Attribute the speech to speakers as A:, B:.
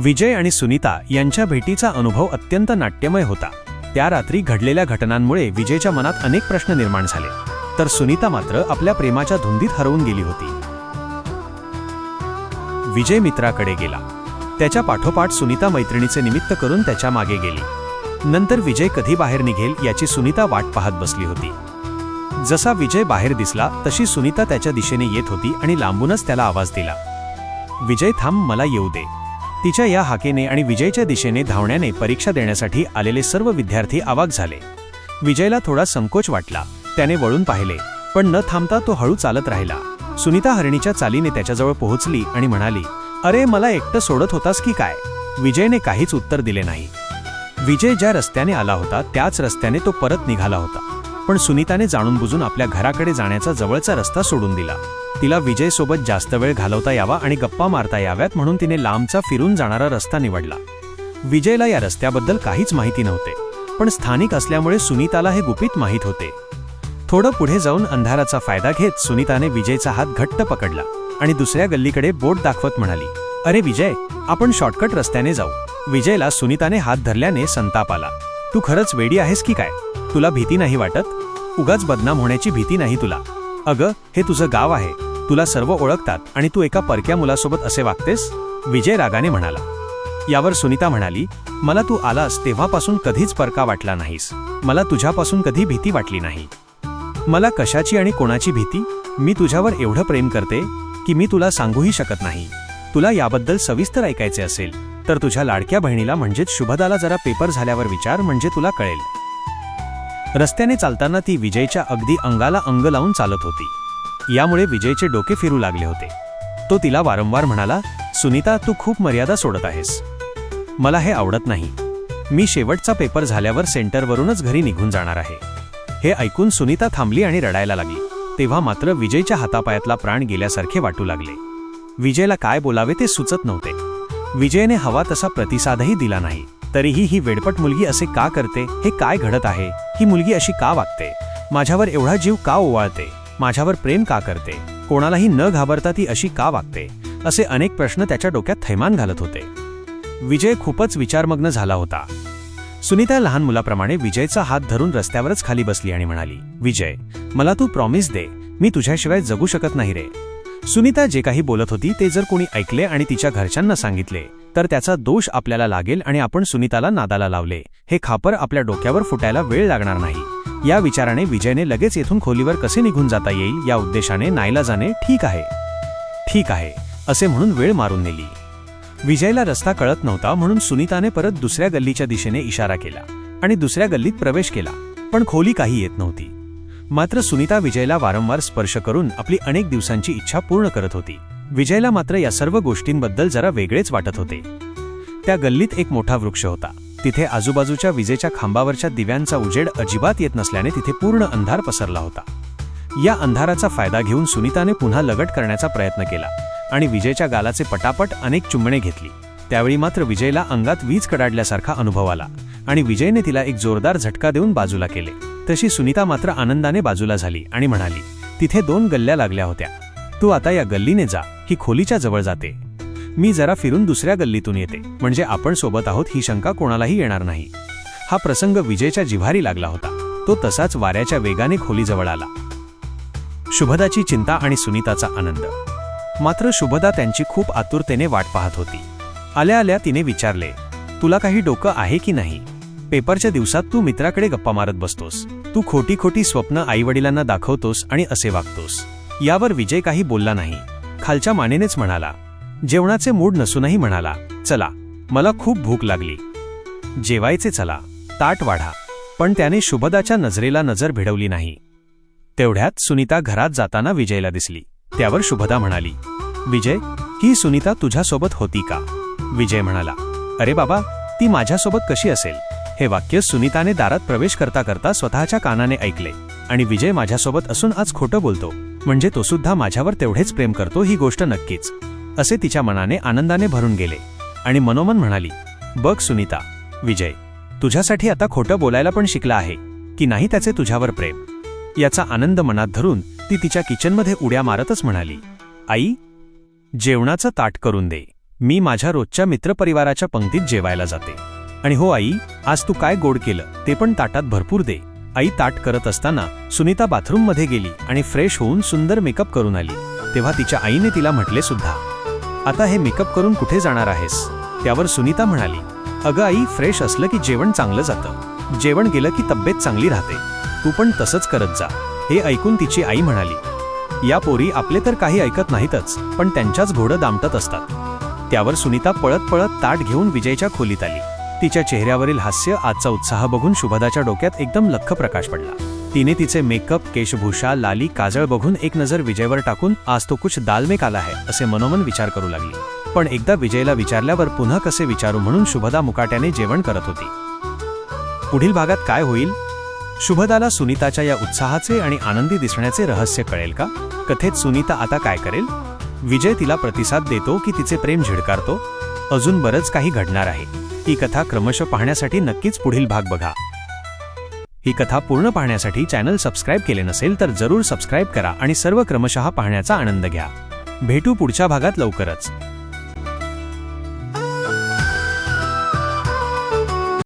A: विजय आणि सुनीता यांच्या भेटीचा अनुभव अत्यंत नाट्यमय होता. त्या रात्री घडलेल्या घटनांमुळे विजयच्या मनात अनेक प्रश्न निर्माण झाले. तर सुनीता मात्र आपल्या प्रेमाच्या धुंदीत हरवून गेली होती. विजय मित्राकडे गेला. त्याच्या पाठोपाठ सुनीता मैत्रिणीचे निमित्त करून त्याच्यामागे गेली. नंतर विजय कधी बाहेर निघेल याची सुनीता वाट पाहत बसली होती. जसा विजय बाहेर दिसला तशी सुनीता त्याच्या दिशेने येत होती आणि लांबूनच त्याला आवाज दिला. विजय थांब मला येऊ दे. तिच्या या हाकेने आणि विजयच्या दिशेने धावण्याने परीक्षा देण्यासाठी आलेले सर्व विद्यार्थी आवाक झाले. विजयला थोडा संकोच वाटला. त्याने वळून पाहिले पण न थांबता तो हळू चालत राहिला. सुनीता हरणीच्या चालीने त्याच्याजवळ पोहोचली आणि म्हणाली अरे मला एकटं सोडत होतास की काय? विजयने काहीच उत्तर दिले नाही. विजय ज्या रस्त्याने आला होता त्याच रस्त्याने तो परत निघाला होता. पण सुनीताने जाणून बुजून आपल्या घराकडे जाण्याचा जवळचा रस्ता सोडून दिला. तिला विजयसोबत जास्त वेळ घालवता यावा आणि गप्पा मारता याव्यात म्हणून तिने लांबचा फिरून जाणारा रस्ता निवडला. विजयला या रस्त्याबद्दल काहीच माहिती नव्हते पण स्थानिक असल्यामुळे सुनीताला हे गुपित माहीत होते. थोडं पुढे जाऊन अंधाराचा फायदा घेत सुनीताने विजयचा हात घट्ट पकडला आणि दुसऱ्या गल्लीकडे बोट दाखवत म्हणाली अरे विजय आपण शॉर्टकट रस्त्याने जाऊ. विजयला सुनीताने हात धरल्याने संताप आला तू खरंच वेडी आहेस की काय? तुला भीती नाही वाटत? उगाच बदनाम होण्याची भीती नाही तुला? अगं हे तुझं गाव आहे. तुला सर्व ओळखतात आणि तू एका परक्या मुलासोबत असे वागतेस? विजय रागाने म्हणाला. यावर सुनीता म्हणाली मला तू आलास तेव्हापासून कधीच परका वाटला नाहीस. मला तुझ्यापासून कधी भीती वाटली नाही. मला कशाची आणि कोणाची भीती? मी तुझ्यावर एवढं प्रेम करते की मी तुला सांगूही शकत नाही. तुला याबद्दल सविस्तर ऐकायचे असेल तर तुझ्या लाडक्या बहिणीला म्हणजेच शुभदाला जरा पेपर झाल्यावर विचार म्हणजे तुला कळेल. रस्त्याने चालताना ती विजयच्या अगदी अंगाला अंग लावून चालत होती. यामुळे विजयचे डोके फिरू लागले होते. तो तिला वारंवार म्हणाला सुनीता तू खूप मर्यादा सोडत आहेस. मला हे आवडत नाही. मी शेवटचा पेपर झाल्यावर सेंटरवरूनच घरी निघून जाणार आहे. हे ऐकून सुनीता थांबली आणि रडायला लागली. तेव्हा मात्र विजयच्या हातापायातला प्राण गेल्यासारखे वाटू लागले. विजयला काय बोलावे ते सुचत नव्हते. विजयने हवा तसा प्रतिसादही दिला नाही. तरीही ही वेडपट मुलगी असे का करते? हे काय घडत आहे? ही मुलगी अशी का वागते? माझ्यावर एवढा जीव का ओवाळते? माझ्यावर प्रेम का करते? कोणालाही न घाबरता ती अशी का वागते? असे अनेक प्रश्न त्याच्या डोक्यात थैमान घालत होते. विजय खूपच विचारमग्न झाला होता. सुनीता लहान मुलाप्रमाणे विजयचा हात धरून रस्त्यावरच खाली बसली आणि म्हणाली विजय मला तू प्रॉमिस दे. मी तुझ्याशिवाय जगू शकत नाही रे. सुनीता जे काही बोलत होती ते जर कोणी ऐकले आणि तिच्या घरच्यांना सांगितले तर त्याचा दोष आपल्याला लागेल आणि आपण सुनीताला नादाला लावले. हे खापर आपल्या डोक्यावर फुटायला वेळ लागणार नाही. या विचाराने विजयने लगेच येथून खोलीवर कसे निघून जाता येईल या उद्देशाने नाईलाजाने ठीक आहे. ठीक आहे असे म्हणून वेळ मारून नेली. विजयला रस्ता कळत नव्हता म्हणून सुनीताने परत दुसऱ्या गल्लीच्या दिशेने इशारा केला आणि दुसऱ्या गल्लीत प्रवेश केला पण खोली काही येत नव्हती. मात्र सुनीता विजयला वारंवार स्पर्श करून आपली अनेक दिवसांची इच्छा पूर्ण करत होती. विजयला मात्र या सर्व गोष्टींबद्दल जरा वेगळेच वाटत होते. त्या गल्लीत एक मोठा वृक्ष होता. तिथे आजूबाजूच्या विजेच्या खांबावरच्या दिव्यांचा उजेड अजिबात येत नसल्याने तिथे पूर्ण अंधार पसरला होता. या अंधाराचा फायदा घेऊन सुनीताने पुन्हा लगट करण्याचा प्रयत्न केला आणि विजयच्या गालाचे पटापट अनेक चुंबणे घेतली. त्यावेळी मात्र विजयला अंगात वीज कडाडल्यासारखा अनुभव आला आणि विजयने तिला एक जोरदार झटका देऊन बाजूला केले. तशी सुनीता मात्र आनंदाने बाजूला झाली आणि म्हणाली तिथे दोन गल्ल्या लागल्या होत्या. तू आता या गल्लीने जा ही खोलीच्या जवळ जाते. मी जरा फिरून दुसऱ्या गल्लीतून येते म्हणजे आपण सोबत आहोत ही शंका कोणालाही येणार नाही. हा प्रसंग विजयच्या जिव्हारी लागला होता. तो तसाच वाऱ्याच्या वेगाने खोलीजवळ आला. शुभदाची चिंता आणि सुनीताचा आनंद. मात्र शुभदा त्यांची खूप आतुरतेने वाट पाहत होती. आल्या आल्या तिने विचारले तुला काही डोकं आहे की नाही? पेपरच्या दिवसात तू मित्राकडे गप्पा मारत बसतोस. तू खोटी खोटी स्वप्न आईवडिलांना दाखवतोस आणि असे वागतोस. यावर विजय काही बोलला नाही. खालच्या मानेनेच म्हणाला जेवणाचे मूड नसूनही म्हणाला चला मला खूप भूक लागली. जेवायचे चला ताट वाढा. पण त्याने शुभदाच्या नजरेला नजर भिडवली नाही. तेवढ्यात सुनीता घरात जाताना विजयला दिसली. त्यावर शुभदा म्हणाली विजय ही सुनीता तुझ्यासोबत होती का? विजय म्हणाला अरे बाबा ती माझ्यासोबत कशी असेल? हे वाक्य सुनीताने दारात प्रवेश करता करता स्वतःच्या कानाने ऐकले. आणि विजय माझ्यासोबत असून आज खोटं बोलतो. म्हणजे तो सुद्धा माझ्यावर तेवढेच प्रेम करतो ही गोष्ट नक्कीच. असे तिच्या मनाने आनंदाने भरून गेले. आणि मनोमन म्हणाली बघ सुनीता विजय तुझ्यासाठी आता खोटं बोलायला पण शिकला आहे की नाही त्याचे तुझ्यावर प्रेम? याचा आनंद मनात धरून ती तिच्या किचनमध्ये उड्या मारतच म्हणाली आई जेवणाचं ताट करून दे. मी माझ्या रोजच्या मित्रपरिवाराच्या पंक्तीत जेवायला जाते. आणि हो आई आज तू काय गोड केलं ते पण ताटात भरपूर दे. आई ताट करत असताना सुनीता बाथरूममध्ये गेली आणि फ्रेश होऊन सुंदर मेकअप करून आली. तेव्हा तिच्या आईने तिला म्हटले सुद्धा आता हे मेकअप करून कुठे जाणार आहेस? त्यावर सुनीता म्हणाली अगं आई फ्रेश असलं की जेवण चांगलं जातं. जेवण गेलं की तब्येत चांगली राहते. तू पण तसंच करत जा. हे ऐकून तिची आई म्हणाली या पोरी आपले तर काही ऐकत नाहीतच पण त्यांच्याच घोडं दामटत असतात. त्यावर सुनीता पळत पळत ताट घेऊन विजयच्या खोलीत आली. तिच्या चेहऱ्यावरील हास्य आजचा उत्साह बघून शुभदाच्या डोक्यात एकदम लख्ख प्रकाश पडला. तिने तिचे मेकअप केशभूषा लाली काजळ बघून एक नजर विजयवर टाकून आज तो कुछ दाल में काला है असे मनोमन विचार करू लागली. पण एकदा विजयला विचारल्यावर पुन्हा कसे विचारू म्हणून शुभदा मुकाट्याने जेवण करत होती. पुढील भागात काय होईल? शुभदाला सुनीताच्या या उत्साहाचे आणि आनंदी दिसण्याचे रहस्य कळेल का? कथेत सुनीता आता काय करेल? विजय तिला प्रतिसाद देतो की तिचे प्रेम झिडकारतो? अजून बरंच काही घडणार आहे. ही कथा क्रमशः पाहण्यासाठी नक्कीच पुढील भाग बघा. ही कथा पूर्ण पाहण्यासाठी चॅनल सबस्क्राईब केले नसेल तर जरूर सबस्क्राईब करा आणि सर्व क्रमशः पाहण्याचा आनंद घ्या. भेटू पुढच्या भागात लवकरच.